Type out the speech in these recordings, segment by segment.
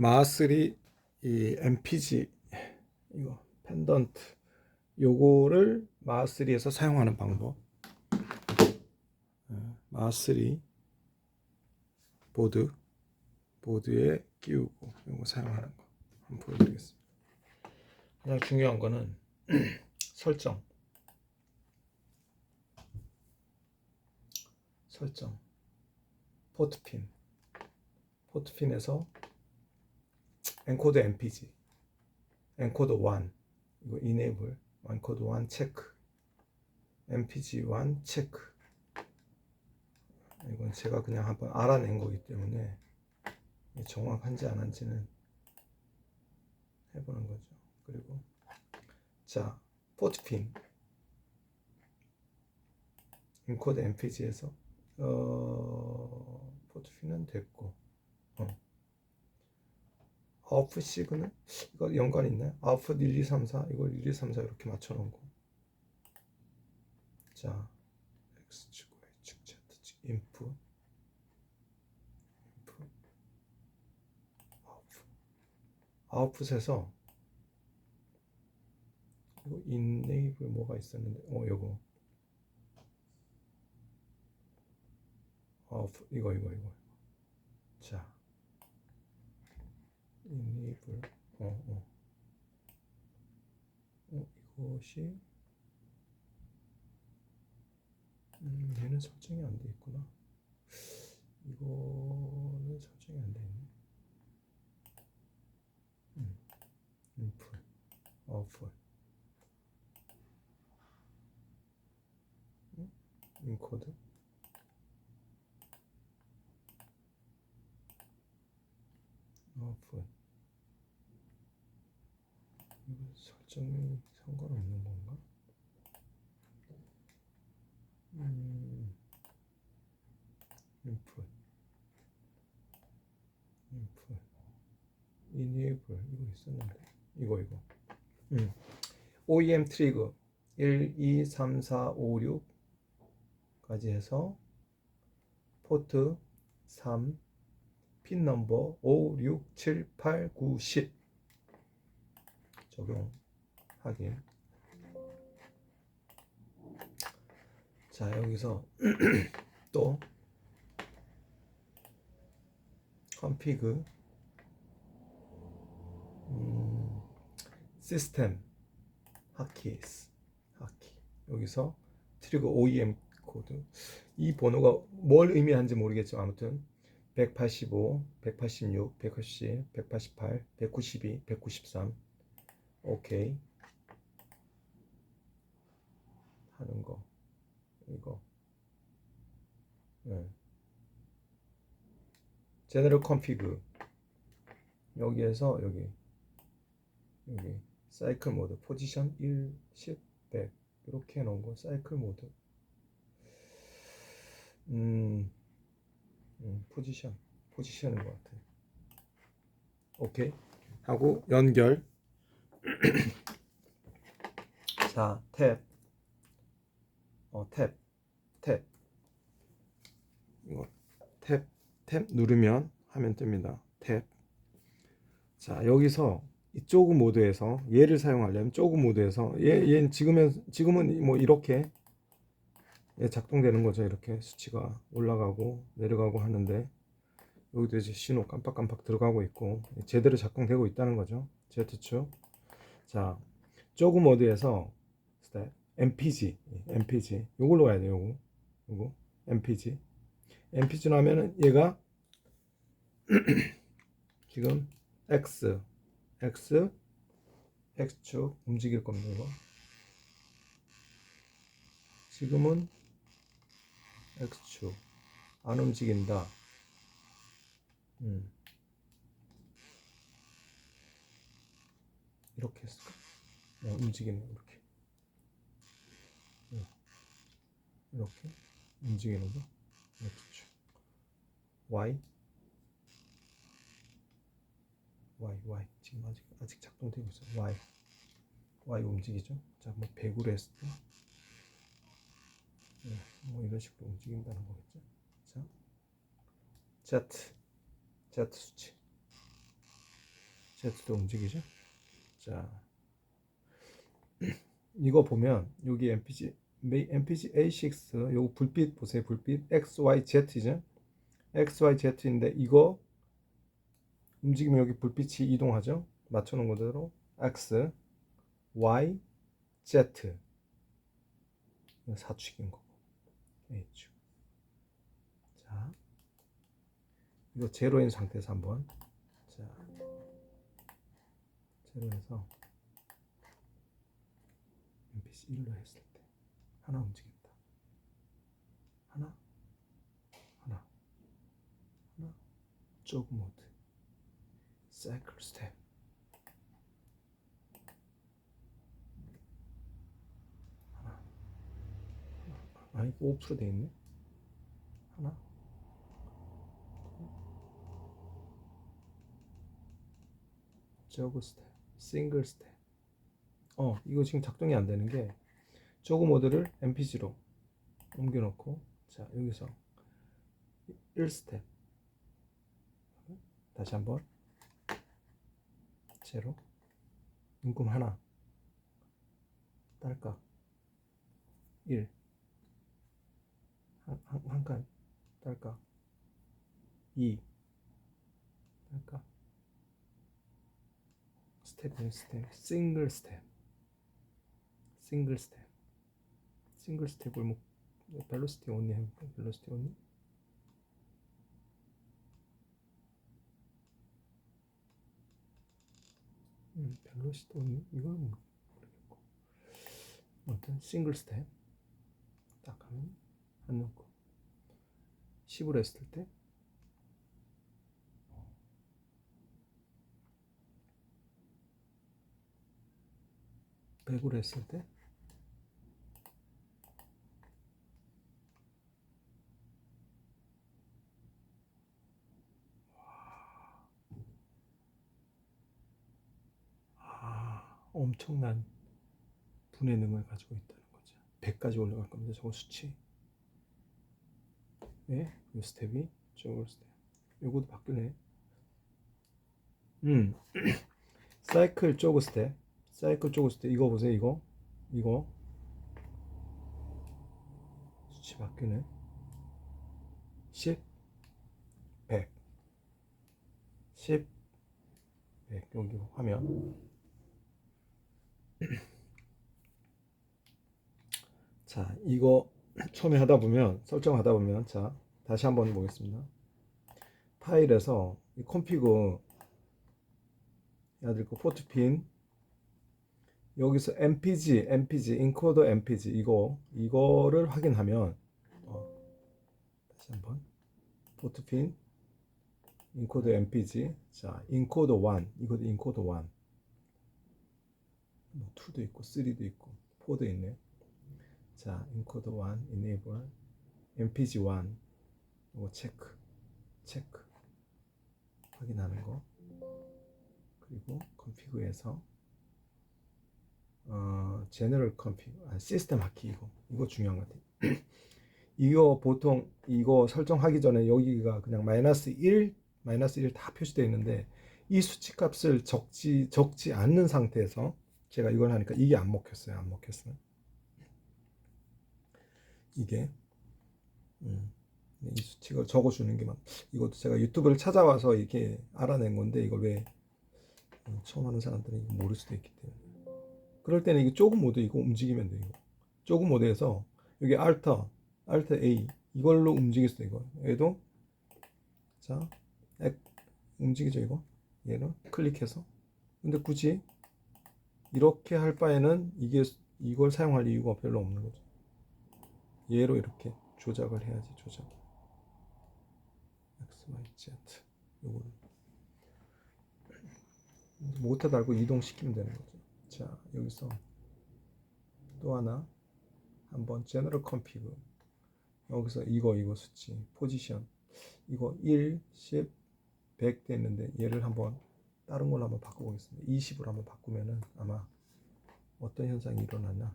마스리 이 MPG 이거 펜던트 요거를 마스리에서 사용하는 방법. 어, 마스리 보드 보드에 끼우고 요거 사용하는 거 한번 보여드리겠습니다. 그냥 중요한 거는 설정 설정 포트핀 포트핀에서 엔코드 MPG 엔코드 1 이거 enable 엔코드 1 체크 MPG 1 체크 이건 제가 그냥 한번 알아낸 거기 때문에 정확한지 안 한지는 해보는 거죠. 그리고 자 포트핀 인코드 MPG에서 어, 포트핀은 됐고 어. 아웃풋 시그널? 이거 연관 있나요? 아웃풋 1, 2, 3, 4 이걸 1, 2, 3, 4 이렇게 맞춰놓은 거. 자 X축, Y축, Z축, 인풋. 인풋. 아웃풋 아웃풋에서 이거 인네이블 뭐가 있었는데? 어 요거. 아웃풋 이거 이거 이거. 자 인네이블 어어. 어. 어, 이것이 음 얘는 설정이 안 돼 있구나. 이거는 설정이 안 돼 있네. 음 인풋 아웃풋 음? 인코드? 아웃풋 설정이 상관없는 건가? 음, 인풋, 이니에이블 이거 있었는데. 이거 이거. 음, OEM 트리거 1, 2, 3, 4, 5, 6까지 해서 포트 3, 핀 넘버 5, 6, 7, 8, 9, 10 적용 하기. 자 여기서 또 config 음, 시스템 하키스 하키 여기서 트리거 OEM 코드. 이 번호가 뭘 의미하는지 모르겠지만 아무튼 185, 186, 180, 188, 192, 193 오케이 하는 거. 이거. 네. 제너럴 컴피그 여기에서 여기. 여기. 사이클 모드 포지션 1, 10, 100 이렇게 해놓은 거. 사이클 모드 음, 음 포지션 포지션인 것 같아. 오케이. 하고 연결. 자, 탭. 어, 탭. 탭. 이거 탭, 탭 누르면 화면 뜹니다. 탭. 자, 여기서 이쪽 모드에서 얘를 사용하려면 조그 모드에서 얘, 얘 지금은 지금은 뭐 이렇게 얘 작동되는 거죠. 이렇게 수치가 올라가고 내려가고 하는데 여기도 이제 신호 깜빡깜빡 들어가고 있고 제대로 작동되고 있다는 거죠. Z축. 자, 조그 모드에서 스텝 MPG, MPG 요걸로 가야 돼요. 요거, 요거 MPG. MPG로 하면은 얘가 지금 X, X, X축 움직일 겁니다. 이거. 지금은 X축 안 움직인다. 음. 이렇게 했을까? 어, 움직이는 거 이렇게 어. 이렇게 움직이는 거? 이렇게 쭉 Y? Y Y. 지금 아직 아직 작동되고 있어 Y. Y 움직이죠? 자 뭐 100으로 했을 때? 네, 뭐 이런 식으로 움직인다는 거겠죠? 자 Z. Z 수치. Z도 움직이죠. 자, 이거 보면 여기 MPG MPG A6 요거 불빛 보세요. 불빛 X, Y, Z죠. X, Y, Z인데 이거 움직이면 여기 불빛이 이동하죠. 맞춰 놓은 그대로 X, Y, Z 사축인 거고 H. 자, 이거 제로인 상태에서 한번 자 제로에서 MPC 1로 했을 때 하나 움직였다. 하나, 하나, 하나, 조그 모드, 사이클 스텝. 하나, 하나, 아니 5%돼 있네. 하나, 저그 스텝, 싱글 스텝. 어, 이거 지금 작동이 안 되는 게 저그 모드를 MPG로 옮겨 놓고 자, 여기서 1스텝. 다시 한번. 제로. 눈금 하나. 딸깍. 1 한, 한, 한 칸. 딸깍. 2 딸깍. 스텝 인 스텝. 싱글 스텝. 싱글 스텝 싱글 스텝을 뭐 벨로시티 온리 해볼까 벨로시티 온리? 음, 벨로시티 온리? 이건 모르겠고. 아무튼 싱글 스텝 딱 하면 안 넣고 10으로 했을 때 백으로 했을 때 아, 엄청난 분해 능을 가지고 있다는 거죠. 100까지 올라갈 겁니다. 저거 수치. 네, 이 스텝이 저거 스텝. 요것도 바뀌네. 음, 사이클 쪼그 스텝. 사이클 쪼그 스텝. 이거 보세요. 이거, 이거 수치 바뀌네. 10, 100, 10, 100 여기 화면. 자, 이거 처음에 하다 보면 설정하다 보면 자 다시 한번 보겠습니다. 파일에서 이 컴피그 해야 될거 포트 핀. 여기서 MPG, MPG, 인코더 MPG 이거 이거를 확인하면 어, 다시 한번. 포트 핀 인코더 MPG 자 인코더 1 이것도 인코더 1 뭐 2도 있고 3도 있고 4도 있네. 자, 인코더 1 enable mpg 1 이거 체크 체크 확인하는 거 그리고 컨피그에서 어 제너럴 컨피그 아 시스템 하키 이거 이거 중요한 것 같아요. 이거 보통 이거 설정하기 전에 여기가 그냥 마이너스 1 마이너스 1 다 표시되어 있는데 이 수치 값을 적지 적지 않는 상태에서 제가 이걸 하니까 이게 안 먹혔어요. 안 먹혔어요. 이게 음, 이 수치를 적어주는 게만 이것도 제가 유튜브를 찾아와서 이렇게 알아낸 건데 이걸 왜 음, 처음 하는 사람들은 모를 수도 있기 때문에 그럴 때는 이게 조금 모드 이거 움직이면 돼 이거 조금 모드에서 여기 알터 알터 A 이걸로 움직일 수 이거 얘도 자 액, 움직이죠 이거 얘는 클릭해서 근데 굳이 이렇게 할 바에는 이게 이걸 사용할 이유가 별로 없는 거죠. 얘로 이렇게 조작을 해야지 조작. x, y, z 요거를 모터 달고 이동시키면 되는 거죠. 자 여기서 또 하나 한번 제너럴 컴피그 여기서 이거 이거 수치 포지션 이거 1, 10, 100 됐는데 얘를 한번 다른 걸로 한번 바꿔보겠습니다. 20으로 한번 바꾸면은 아마 어떤 현상이 일어나나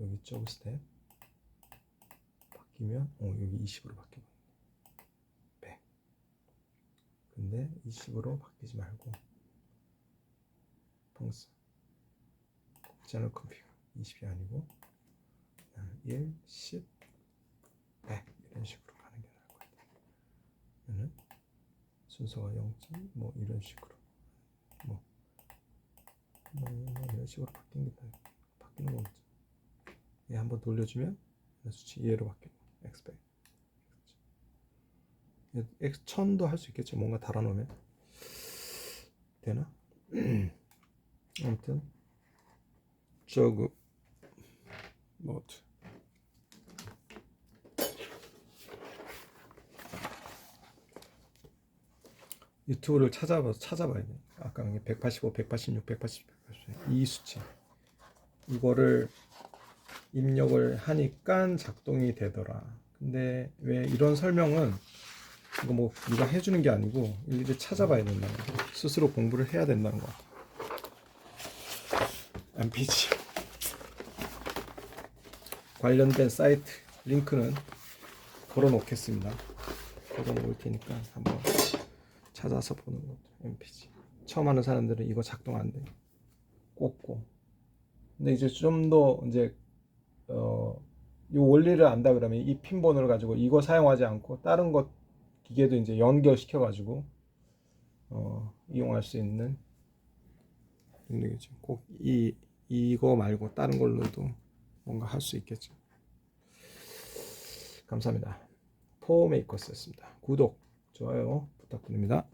여기 쪽 스텝 바뀌면 어 여기 20으로 바뀌어 100 근데 20인데 20으로 바뀌지 말고 펑스 채널 컴퓨터 20이 아니고 그냥 1, 10, 100 이런 식으로 가는 게 나을 것 같아요. 순서가 0점 뭐 이런 식으로 뭐, 뭐 이런 식으로 바뀐 게. 바뀌는 거 없죠. 얘 한번 돌려주면 수치 얘로 바뀌고 엑스백 X 천도 할 수 있겠죠. 뭔가 달아놓으면 되나? 아무튼 저그 모드 유튜브를 찾아봐서 찾아봐야 돼. 아까 185, 186, 180, 180. 이 수치 이거를 입력을 하니까 작동이 되더라. 근데 왜 이런 설명은 이거 뭐 누가 해주는 게 아니고 일일이 찾아봐야 된다는 거. 스스로 공부를 해야 된다는 거. MPG 관련된 사이트 링크는 걸어 놓겠습니다. 걸어 놓을 테니까 한번 찾아서 보는 것도 MPG. 처음 하는 사람들은 이거 작동 안 돼. 꽂고. 근데 이제 좀 더 이제 어, 이 원리를 안다 그러면 이 핀 번호를 가지고 이거 사용하지 않고 다른 것 기계도 이제 연결시켜 가지고 어, 이용할 수 있는 능력이죠. 꼭 이 이거 말고 다른 걸로도 뭔가 할 수 있겠죠. 감사합니다. 포메이커스였습니다. 구독, 좋아요 부탁드립니다.